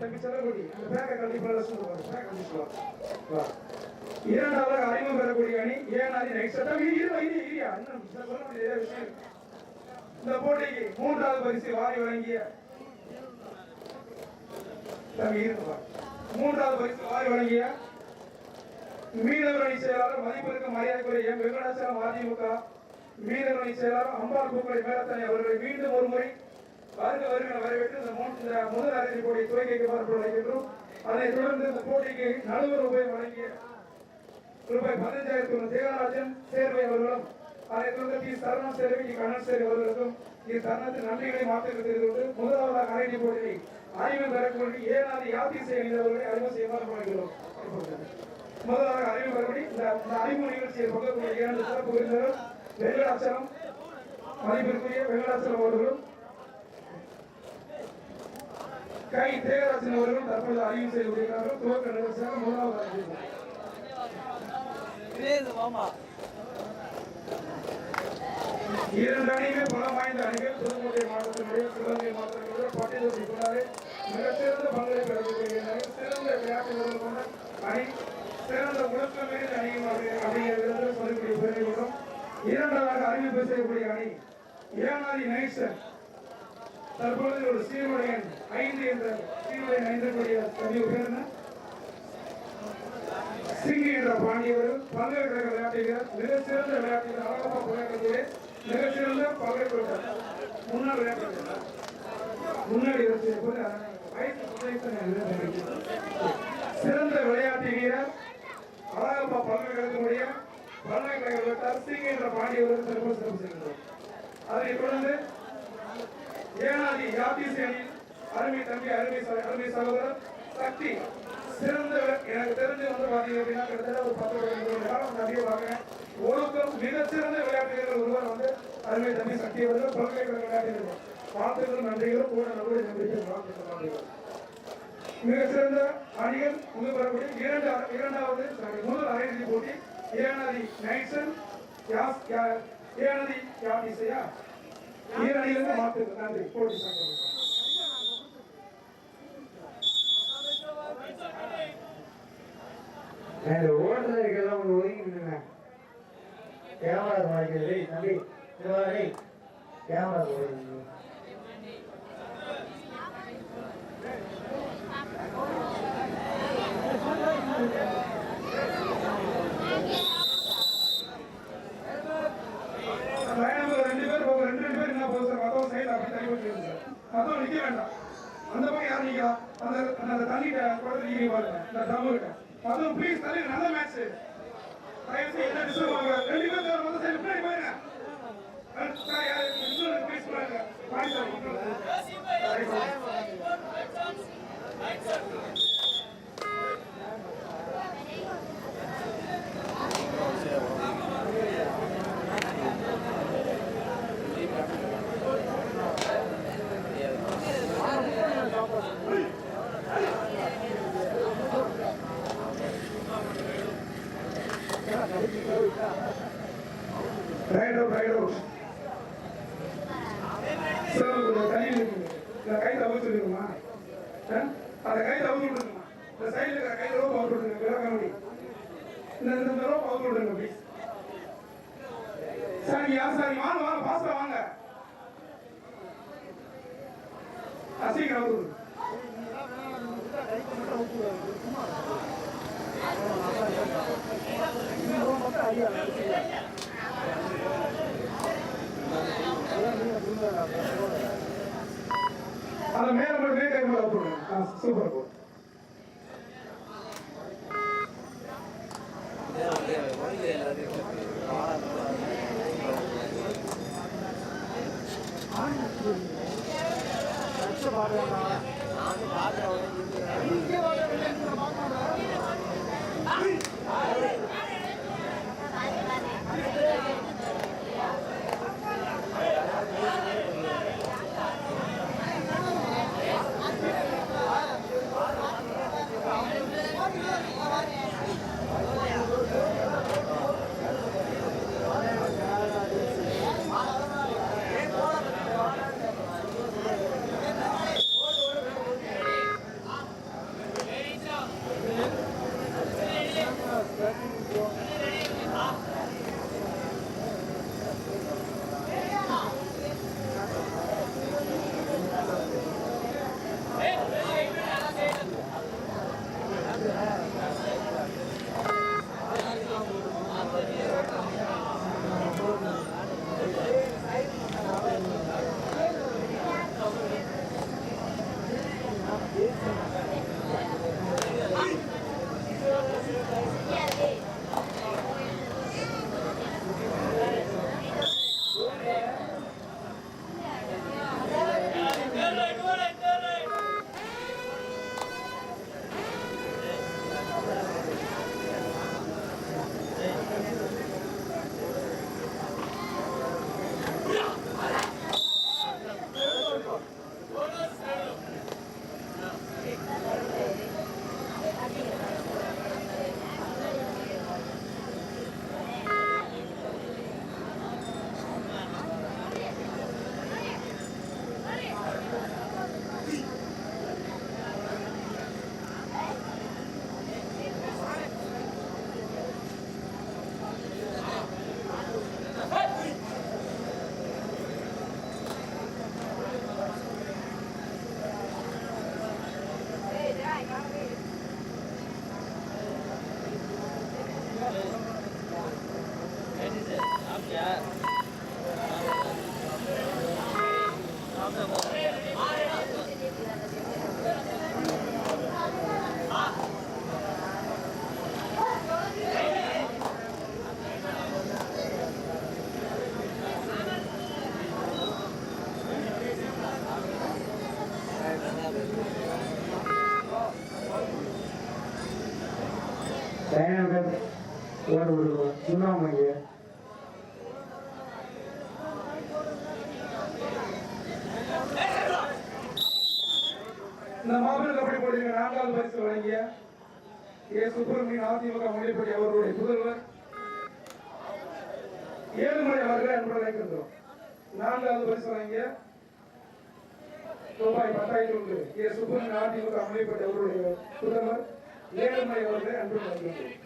தம்பி செல்லக்குடி அந்த பேக்கை கண்டிப்பாக சொல்லுவாங்க பேக் கண்டிப்பாக வா இரண்டாவது அறிமுகம் பெறக்கூடிய அணி ஏனாதி நைட் சட்டம் இது இன்னும் சொல்ல முடியாத விஷயம் இந்த போட்டிக்கு மூன்றாவது பரிசு வாரி வழங்கிய தம்பி மூன்றாவது பரிசு வாரி வழங்கிய மீனவர் அணி செயலாளர் மதிப்பிற்கு மரியாதைக்குரிய எம் வெங்கடாச்சலம் அதிமுக மீனவர் அணி செயலாளர் அம்பாள் பூக்கடை மேலத்தனை அவர்களை மீண்டும் ஒரு முறை வருக வருக வரவேற்று இந்த மூ- முதல் அரைசி போட்டி துவக்கிக்கு பார்த்து வைக்கின்றோம் அதைத் தொடர்ந்து இந்த போட்டிக்கு நடுவர் உபயம் வழங்கிய ரூபாய் பதினஞ்சாயிரத்தி தேவராஜன் சேர்வை அவர்களும் அதைத் தொடர்ந்து டி. சரணம் சேர்வை கண்ணன் சேர்வை அவர்களுக்கும் இது தருணத்தில் நன்றிகளை மாற்றிற்கு தெரிந்து கொண்டு முதலாவதாக அரைசி போட்டியை அறிவு பெறக்கூடிய ஏனாதி யாத்திசை அணிந்தவர்களை அறிவு செய்யுமாறு வழங்குகிறோம் முதலாக அறிவு பெறபடி இந்த இந்த அறிவு நிகழ்ச்சியில் பங்கேற்கும் இரண்டு சிறப்பு விருந்தினர் வெங்கடாச்சலம் மதிப்பிற்குரிய வெங்கடாச்சலம் அவர்களும் கை தேவராஜன் அவர்களும் தற்பொழுது அறிவு செய்து வருகிறார்கள் துவக்க நிகழ்ச்சியாக அறிவிப்பு இரண்டு அணியுமே பலம் வாய்ந்த அணிகள் புதுக்கோட்டை மாவட்டத்தினுடைய சிவகங்கை மாவட்டத்தினுடைய பட்டியலை கொண்டாரு மிகச்சிறந்த பங்களிப்பு அளிக்கக்கூடிய சிறந்த விளையாட்டு வீரர்கள் கொண்ட அணி சிறந்த ஒழுக்கமேறிய அணியும் அப்படி- அப்படிங்கிற விதத்தில் சொல்லக்கூடிய பெருமை கொண்டோம் இரண்டாவதாக அறிவிப்பு செய்யக்கூடிய அணி ஏனாதி நைசன் தற்பொழுது ஒரு சீருடையன் ஐந்து என்ற சீருடையன் ஐந்து கூடிய தனி உயர்ந்த என்ன சிங்கி என்ற பாண்டியவர்கள் பல்கலைக்கழக விளையாட்டு வீரர் மிக சிறந்த விளையாட்டு வீரர் அழகப்பா விளையாட்டுத்துறை மிக சிறந்த பல்கலைக்கழக முன்னாள் விளையாட்டு முன்னாடி வச்சு போது வயசு சிறந்த விளையாட்டு வீரர் அழகப்பா பல்கலைக்கழகத்தினுடைய பல்கலைக்கழக விளையாட்டார் சிங்கி என்ற பாண்டியவர்கள் சிறப்பு சிறப்பு செய்கின்றோம் அதைத் தொடர்ந்து ஏனாதி யாத்திசை அணியில் அருமை தம்பி அருமை அருமை சகோதரர் சக்தி சிறந்த எனக்கு தெரிஞ்சு வந்து பாத்தீங்க அப்படின்னா கிட்டத்தட்ட ஒரு பத்து பதினஞ்சு காலம் வந்து அதிகம் ஒழுக்கம் மிகச்சிறந்த விளையாட்டு வீரர்கள் ஒருவர் வந்து அருமை தம்பி சக்தி அவர்கள் பல்கலைக்கழக விளையாட்டு வீரர் வாழ்த்துக்களும் நன்றிகளும் கூட நம்முடைய நம்பிக்கை மிகச்சிறந்த அணிகள் முதல் வரக்கூடிய இரண்டு இரண்டாவது முதல் அரையிறுதி போட்டி ஏனாதி நைட்சன் யாஸ் யா- ஏனாதி யாதிசையா ஈரணியிலிருந்து மாற்றுங்கள் நன்றி போட்டி சங்கம் ஒன்று கேமரா தம்பி கேமரா ஒதுங்க பயணம் ரெண்டு பேர் போக ரெண்டு ரெண்டு பேர் என்ன போகுது சார் மத்தவங்க சைடு அப்படி தள்ளி விட்டுருங்க சார் மத்தவங்க நிக்க வேண்டாம் அந்த பக்கம் யாரும் நிக்கிறா அந்த அந்த தண்ணிட்ட குடத்துல நீங்க பாருங்க இந்த டம்மு கிட்ட மத்தவங்க ப்ளீஸ் தள்ளி நல்ல மேட்ச் தயவு செய்து என்ன டிஸ்டர்ப் ஆகுங்க ரெண்டு பேர் தவிர மொத்த சைடு பின்னாடி போயிருங்க. சார் யாரு இன்னொரு ப்ளீஸ் பண்ணுங்க? பாய் sir right out right out sir கொஞ்சம் தள்ளி நிற்குங்க இந்த கை தவிர்த்து இருக்குமா அந்த கை தவிர்த்து விடுங்கம்மா இந்த சைடில் இருக்கிற கையில் ரோப் அவுட் விடுங்க விளக்க இந்த இந்த ரோப் அவுட் விடுங்க ப்ளீஸ் சார் நீங்க யார் வாங்க வாங்க பாஸ்டா வாங்க. அசீக்கிரம் அவுட் விடுங்க. அந்த மேல மட்டும் இதே டைம்ல அவுட் சூப்பர் கோல் நான் அதிமுக முன்னிப்படி அவர்களுடைய புதல்வர். ஏழுமலை அவர்களை அன்புடன் அழைக்கின்றோம். நான்காவது பரிசு வாங்கிய ரூபாய் பத்தாயிரம் ஒன்று. ஏ. சுப்பன் அதிமுக முன்னிப்படி அவருடைய புதல்வர். ஏழுமலை அவர்களை அன்புடன் அழைக்கின்றோம்.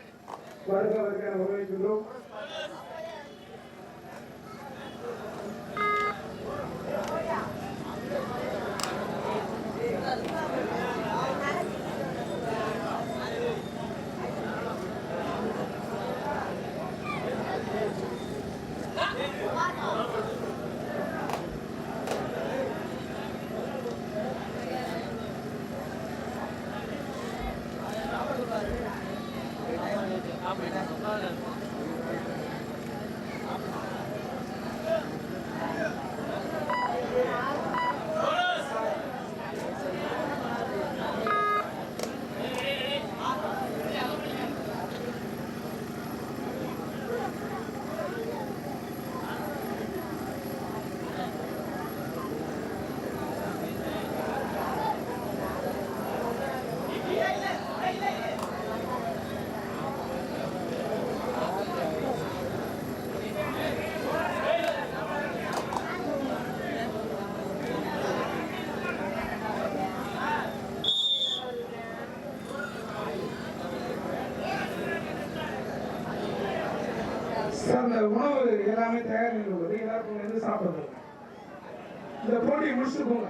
வருகிறவர்களை வரவேற்கின்றோம். Merci beaucoup.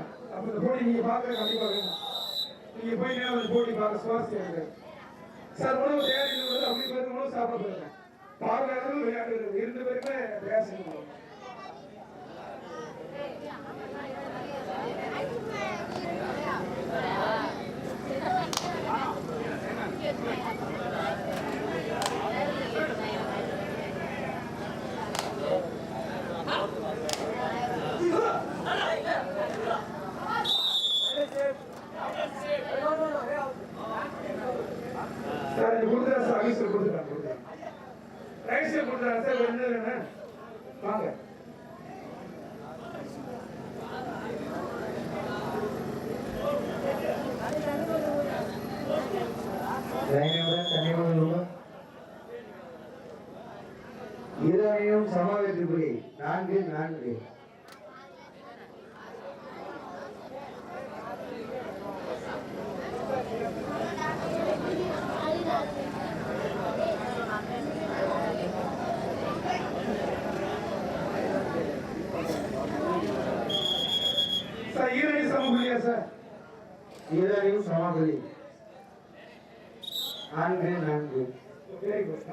ಮುಗಿಯ ಸರ್ ಎಲ್ಲರಿಗೂ ಸಮಾಧಾನ on green on green very good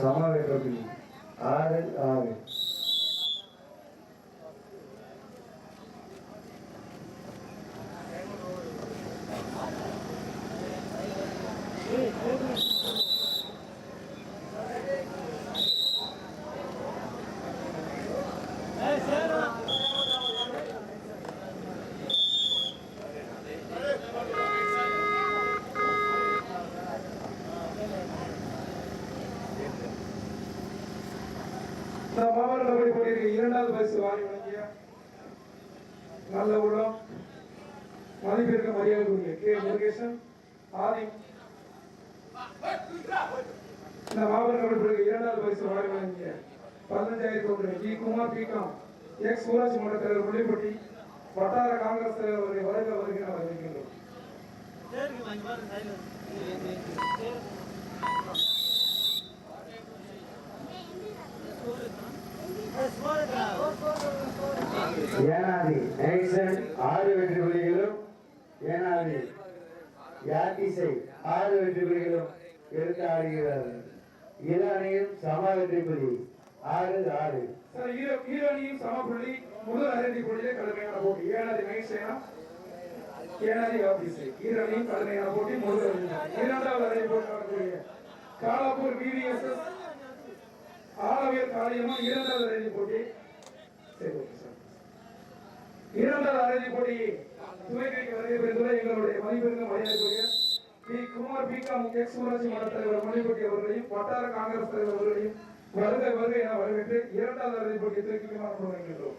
அணிகளும் சம வெற்றி புலி இரண்டாவது பரிசு வாங்கி வழங்கிய நல்ல உள்ளம் மதிப்பிற்கு மரியாதைக்குரிய கே. முருகேசன் ஆதி இந்த மாபெரும் இரண்டாவது பரிசு வாங்கி வழங்கிய பதினஞ்சாயிரத்தி ஒன்று ஜி குமார் பிகாம் எக்ஸ். ஊராட்சி மன்ற தலைவர் புள்ளிப்பட்டி வட்டார காங்கிரஸ் தலைவர் அவர்களை வருக வருகிற வரவேற்கின்றோம். ஏனாதி நெல்சன் ஆறு வெற்றி புலிகளும் ஏனாதி யாத்திசை ஆறு வெற்றி புலிகளும் எடுத்து ஆடுகிறார்கள். இரு அணியும் சம வெற்றி புலி ஆறு ஆறு. சார் ஈர ஈரணியும் சமப்புள்ளி முதல் அரைந்தி புள்ளியிலே கடுமையான போட்டி. ஏழாவது மைசேனா ஏழாவது ஆபீஸ் ஈரணியும் கடுமையான போட்டி முதல் அரைந்தி. இரண்டாவது அரைந்தி போட்டி நடக்கூடிய காலாப்பூர் விவிஎஸ்எஸ் ஆலவியல் காரியமும் இரண்டாவது அரைந்தி போட்டி சரி ஓகே சார். இரண்டாவது அரைந்தி போட்டி துவக்கி எங்களுடைய மரியாதைக்குரிய பி. குமார் பிகாம் எக்ஸ் ஊராட்சி மன்ற தலைவர் மணிப்பட்டி அவர்களையும் வட்டார காங்கிரஸ் தலைவர் அவர்களையும் வருக வருக என வரவேற்று இரண்டாவது அறுதி போட்டியை துவக்கிக்குமாறு முன்வைக்கின்றோம்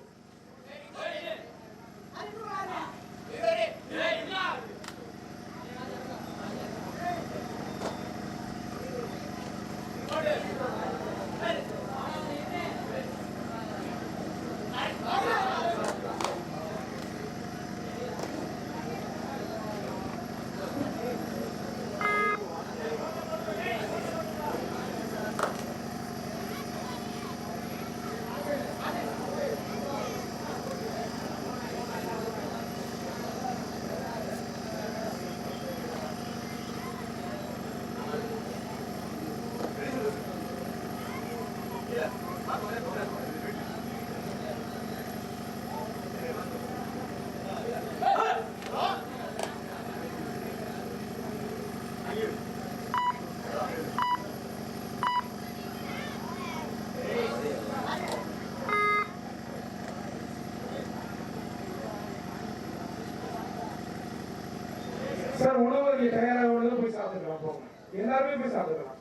சார் உணவு தயாராக உள்ளது போய் சாப்பிட்டுக்கலாம் போங்க எல்லாருமே போய் சாப்பிட்டுக்கலாம்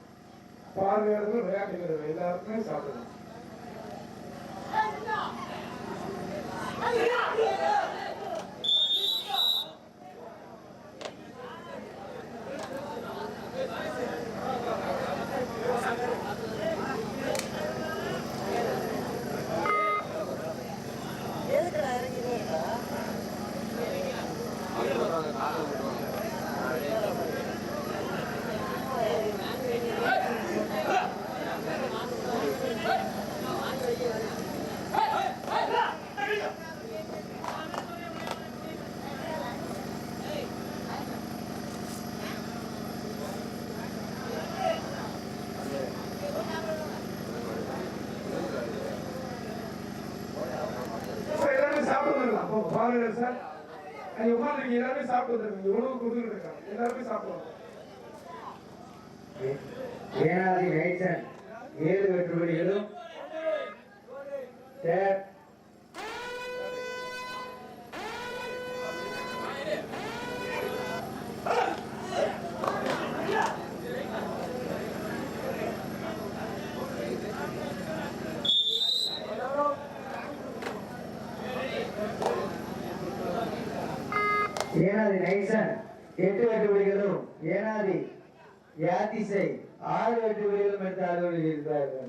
பார்வையாளர்கள் விளையாட்டு எல்லாருக்குமே சாப்பிடலாம் சார் எல்லாருமே சாப்பிட்டு வந்துடலாம் போங்க சார் அங்க உட்காந்துருக்கீங்க எல்லாருமே சாப்பிட்டு வந்துருக்கீங்க. உணவு கொடுத்துட்டு இருக்காங்க. எல்லாருமே சாப்பிடுவாங்க. ஏனாதி நைசன் ஏழு வெற்றுபடிகளும் சேர் ஏனாதி நைசன் எட்டு ஏனாதி யாத்திசை ஆறு வெட்டுபடிகளும் எடுத்து ஆடுவதில் இருக்கிறார்கள்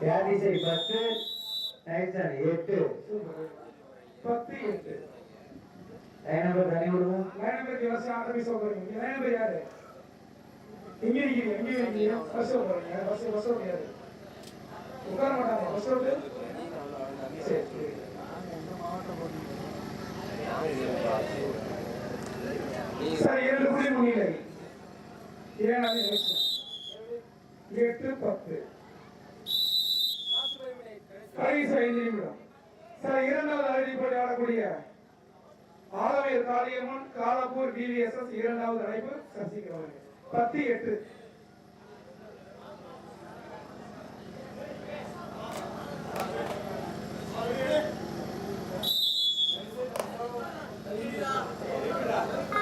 யாதிசை பத்து நைசன் எட்டு. பத்து எட்டு. லைன் நம்பர் தனி விடுவோம் லைன் நம்பர் விவசாயம் ஆரம்பிச்சு போறீங்க லைன் நம்பர் யாரு? இங்க இருக்கீங்க இங்க இருக்கீங்க பஸ் போறீங்க பஸ் பஸ் முடியாது உட்கார மாட்டாங்க. பஸ் விட்டு சார் புள்ளி ஏழாவது எட்டு பத்து. கடைசி ஐந்து நிமிடம். சார் இரண்டாவது அழைப்படி ஆடக்கூடிய ஆலவேர் காளியம்மன் காலப்பூர் டிவிஎஸ்எஸ் இரண்டாவது அழைப்பு சசிகலவன் பத்து எட்டு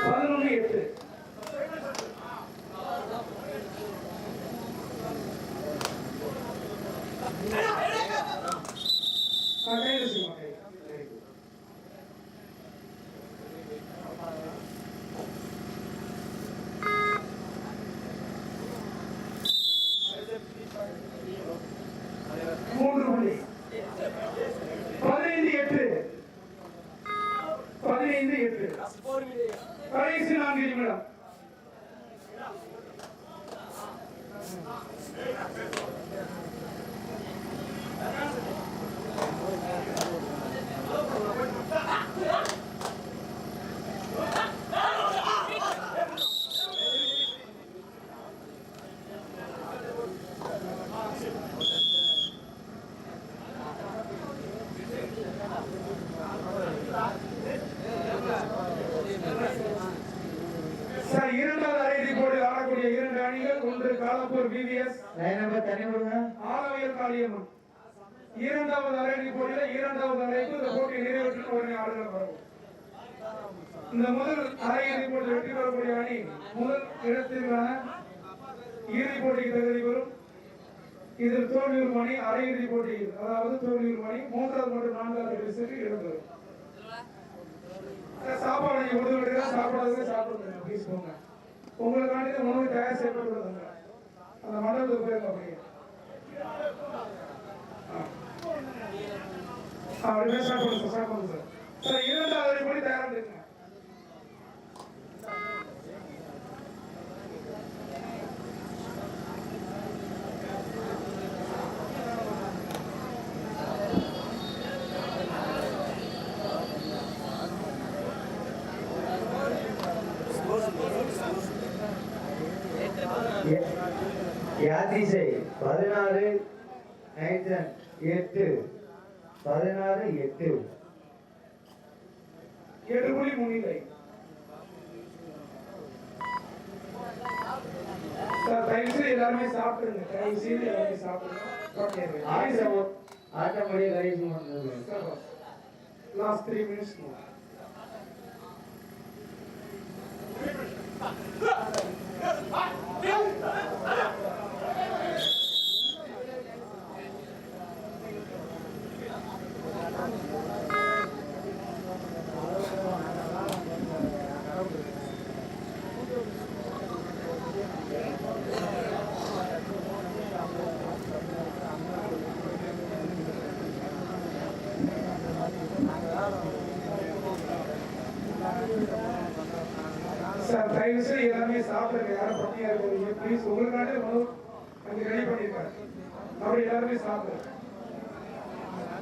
பதினொன்று எட்டு நான் கையில் செய்ய மாட்டேன் மூன்று புள்ளி பதினைந்து எட்டு பதினைந்து எட்டு கடைசி நான்கு நிமிடம் சார் இரண்டாவது அரையிறுதி போட்டியில் ஆடக்கூடிய இரண்டு அணிகள் ஒன்று காலப்பூர் பிவிஎஸ் லைன் நம்பர் தனி விடுங்க ஆலவியல் காளியம்மன் இரண்டாவது அரையிறுதி போட்டியில இரண்டாவது அரைக்கு இந்த போட்டி நிறைவேற்ற உடனே ஆளுநர் வரும் இந்த முதல் அரையிறுதி போட்டி வெற்றி பெறக்கூடிய அணி முதல் இடத்திற்கான இறுதி போட்டிக்கு தகுதி பெறும். இதில் தோல்வியுறும் அணி அரையிறுதி போட்டியில் அதாவது தோல்வியுறும் அணி மூன்றாவது மற்றும் நான்காவது பரிசுக்கு இடம்பெறும். சாப்பாடு நீங்க கொடுத்து விட்டுருங்க சாப்பிடாதவங்க சாப்பிடுங்க ப்ளீஸ் போங்க. உங்களுக்காண்டி உணவு தயார் செய்யப்பட்டுள்ளதுங்க அந்த மண்டலத்துக்கு போயிருங்க அப்படியே ஆ, சார் சார். சார் இரண்டாவது படி தயாராக இருக்கு. யாதிசை பதினாறு நைசன் எட்டு. பதினாறு எட்டு. ஏழு புள்ளி முன்னிலை எல்லாருமே சாப்பிடுங்க. தயவு செய்து எல்லாருமே சாப்பிடுங்க. கடைசி பண்ணுறது லாஸ்ட் த்ரீ மினிட்ஸ் நிமிஷம் எல்லாமே சாப்பிடுங்க. யாரும் பட்டியா இருக்காதீங்க. ப்ளீஸ் உங்களுக்காண்டி உணவு அங்கே ரெடி பண்ணிருக்காரு அப்படி எல்லாருமே சாப்பிடுங்க.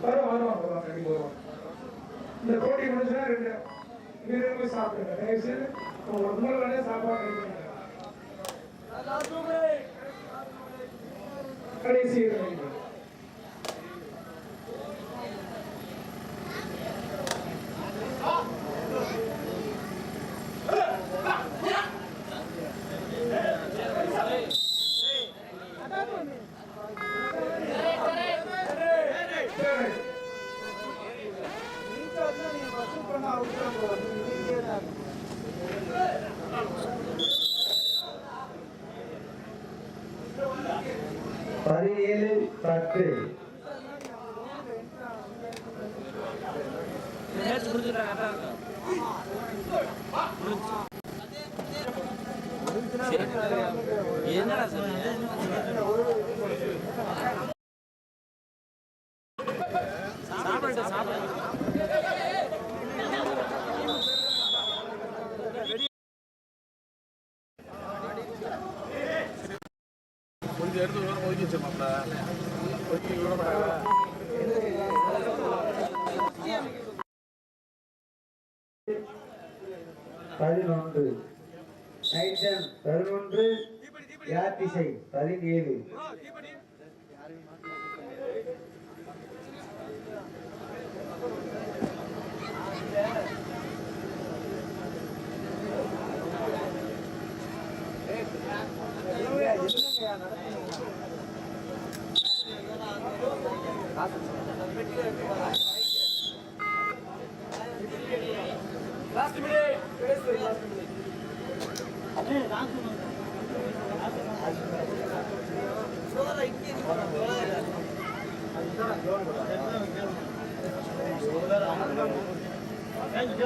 வரும் வருவாங்க வருவாங்க கண்டிப்பா வருவாங்க இந்த போட்டி முடிஞ்சுன்னா ரெண்டு வீரர்கள் சாப்பிடுங்க. தயவு செய்து உங்களுக்காண்டே சாப்பாடு ரெடி பண்ணுங்க கடைசி இரண்டு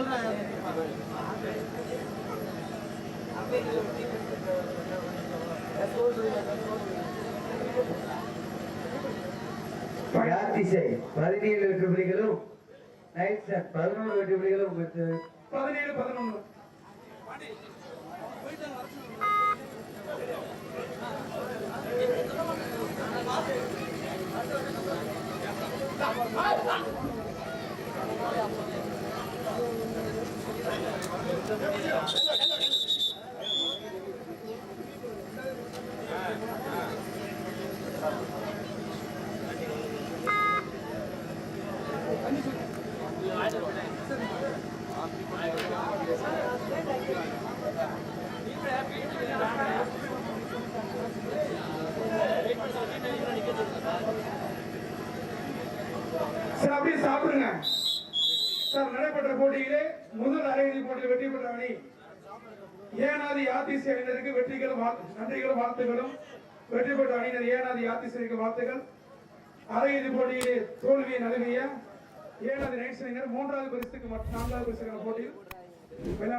Gracias. யாத்திசை பதினேழு வெற்றி புலிகளும் நைட்டன் பதினோரு வெற்றி புலிகளும் பதினேழு பதினொன்று அப்படியே சாப்பிடுங்க சார் நடைபெற்ற போட்டியிலே முதல் அரையிறுதி போட்டியில் வெற்றி பெற்ற அணி ஏனாதி யாத்திசை அணியினருக்கு வெற்றிகளும் வாழ்- நன்றிகளும் வாழ்த்துகளும் வெற்றி பெற்ற அணியினர் ஏனாதி யாத்திசைக்கு வாழ்த்துகள்? அரையிறுதி போட்டியிலே தோல்வியை நழுவிய ஏனாதி நைட்ஸ் அணியினர் மூன்றாவது பரிசுக்கு மற்றும் நான்காவது பரிசுக்கான போட்டியில். விளையாட